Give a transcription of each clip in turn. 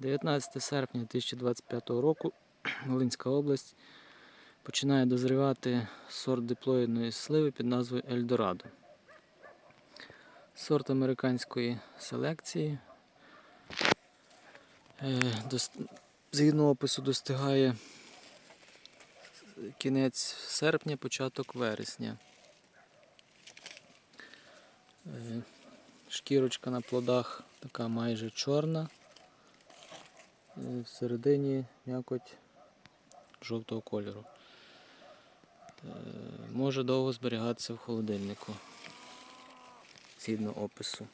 19 серпня 2025 року Волинська область починає дозрівати сорт диплоїдної сливи під назвою Ельдорадо. Сорт американської селекції. Е, Згідно опису достигає кінець серпня, початок вересня. Е, Шкірочка на плодах така майже чорна. Е, Всередині м'якоть жовтого кольору. Е, Може довго зберігатися в холодильнику. Згідно опису.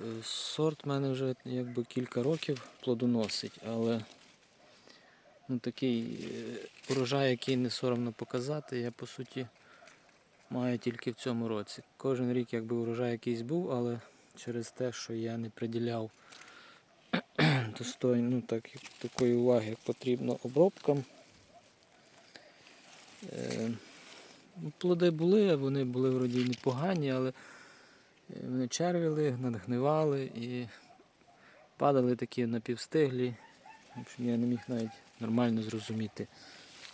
Е, Сорт в мене вже якби кілька років плодоносить, але ну, такий е, урожай, який не соромно показати, я по суті маю тільки в цьому році. Кожен рік якби урожай якийсь був, але через те, що я не приділяв достойно ну, так, такої уваги, потрібно обробкам. Е, ну, плоди були, вони були вроді непогані, але е, вони червіли, надгнивали і падали такі напівстиглі. Я не міг навіть нормально зрозуміти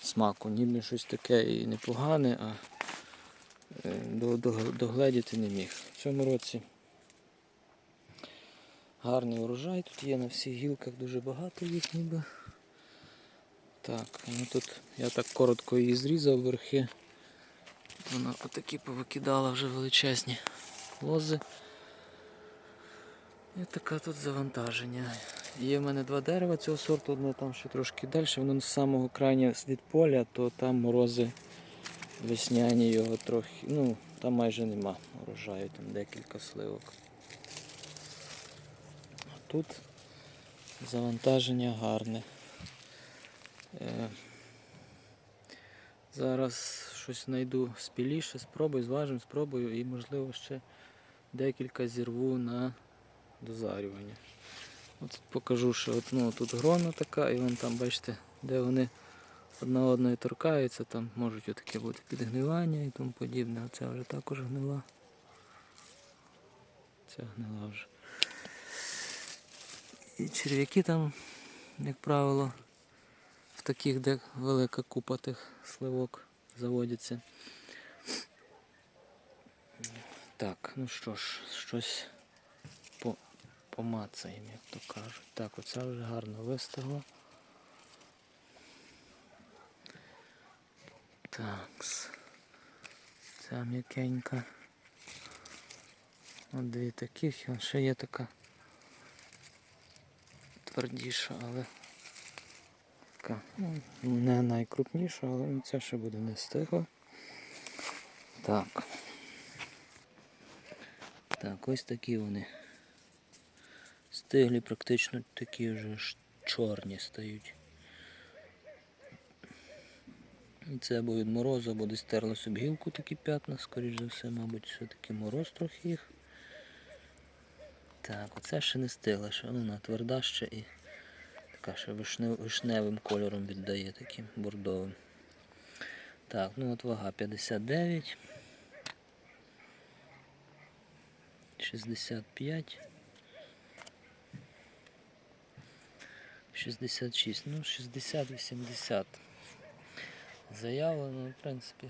смаку. Ніби щось таке і непогане, а е, до- до- догледіти не міг. В цьому році гарний урожай. Тут є на всіх гілках дуже багато їх ніби. Так, ну тут я так коротко її зрізав верхи. Вона отакі повикидала вже величезні лози. І таке тут завантаження. Є в мене два дерева цього сорту, одне там ще трошки далі, воно з самого крайнього від поля, то там морози весняні його трохи. Ну, там майже нема урожаю, там декілька сливок. Тут завантаження гарне. Е, Зараз щось знайду спіліше, спробую, зважимо, спробую і можливо ще декілька зірву на дозарювання. От покажу, що от, ну, тут грона така, і вон там, бачите, де вони одна одної торкаються, там можуть отаке бути підгнивання і тому подібне. Оця вже також гнила. Ця гнила вже. І черв'яки там, як правило, в таких, де велика купа тих сливок заводяться. Так, ну що ж, щось по, помацаємо, як то кажуть. Так, оця вже гарно вистигла. Так. Ця м'якенька. От дві таких, і ще є така твердіша, але така ну, не найкрупніша, але ця ще буде не стигла. Так. Так, ось такі вони. Стиглі практично такі вже чорні стають. Це або від морозу, або десь терли собі гілку такі п'ятна, скоріш за все, мабуть, все-таки мороз трохи їх. Так, оце ще не стигла, ще вона тверда ще і така ще вишне- вишневим кольором віддає таким бордовим. Так, ну от вага 59. 65. 66, ну 60-80. Заявлено, в принципі,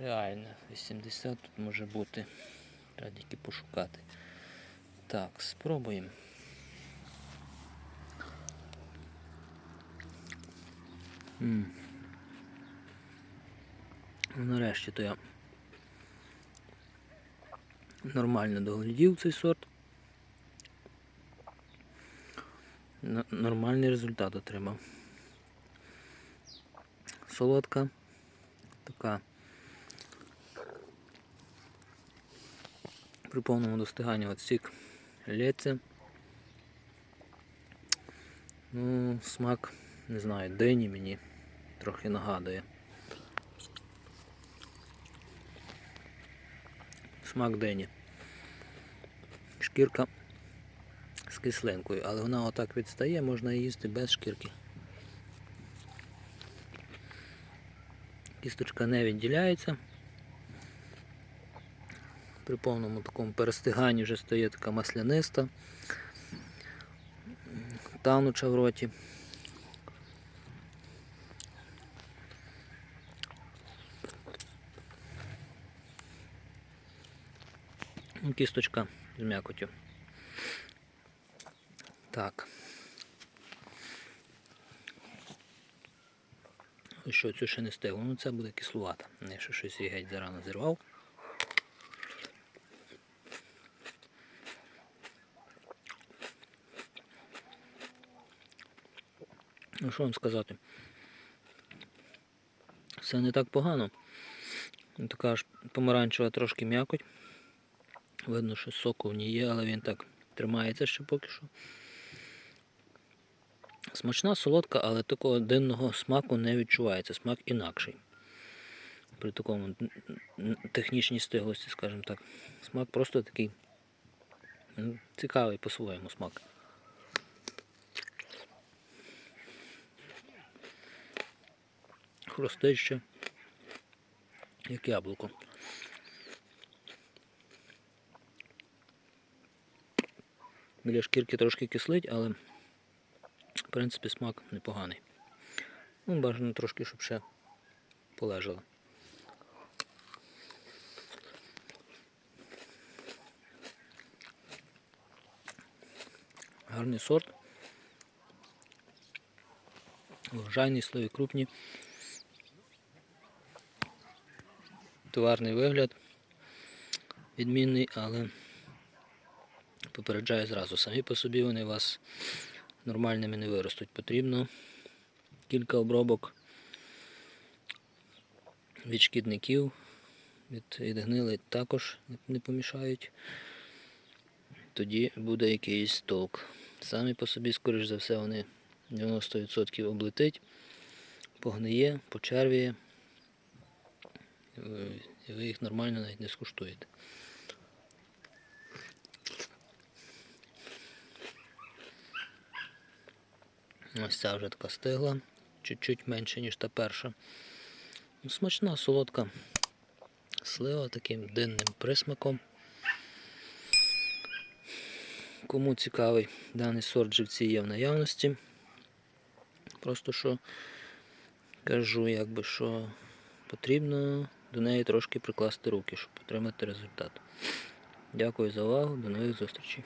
реально. 80 тут може бути. Треба тільки пошукати. Так, спробуємо. М. Ну, Нарешті то я нормально доглядів цей сорт. Нормальний результат отримав. Солодка, така при повному достиганні от сік лється. Ну, смак, не знаю, дині мені трохи нагадує. Смак дині. Шкірка з кислинкою, але вона отак відстає, можна її їсти без шкірки. Кісточка не відділяється. При повному такому перестиганні вже стає така масляниста. тануча в роті. Ну, Кісточка з м'якотю. Так. Що, цю ще не стигло. Ну це буде кислувата. Я ще щось її геть зарано зірвав. Ну що вам сказати? Все не так погано. Така ж помаранчева трошки м'якоть. Видно, що соку в ній є, але він так тримається ще поки що. Смачна, солодка, але такого динного смаку не відчувається. Смак інакший. При такому технічній стиглості, скажімо так. Смак просто такий цікавий по-своєму смак. Хрустить ще, як яблуко. Біля шкірки трошки кислить, але в принципі смак непоганий. Ну, бажано трошки, щоб ще полежало. Гарний сорт. Врожайні слої крупні. Товарний вигляд відмінний, але попереджаю зразу. Самі по собі вони вас нормальними не виростуть. Потрібно кілька обробок від шкідників, від, від гнили також не помішають. Тоді буде якийсь толк. Самі по собі, скоріш за все, вони 90% облетить, погниє, почервіє. Ви їх нормально навіть не скуштуєте. Ось ця вже така стигла, чуть-чуть менше, ніж та перша. Смачна, солодка слива таким динним присмаком. Кому цікавий, даний сорт живці є в наявності. Просто що кажу, якби що потрібно до неї трошки прикласти руки, щоб отримати результат. Дякую за увагу, до нових зустрічей.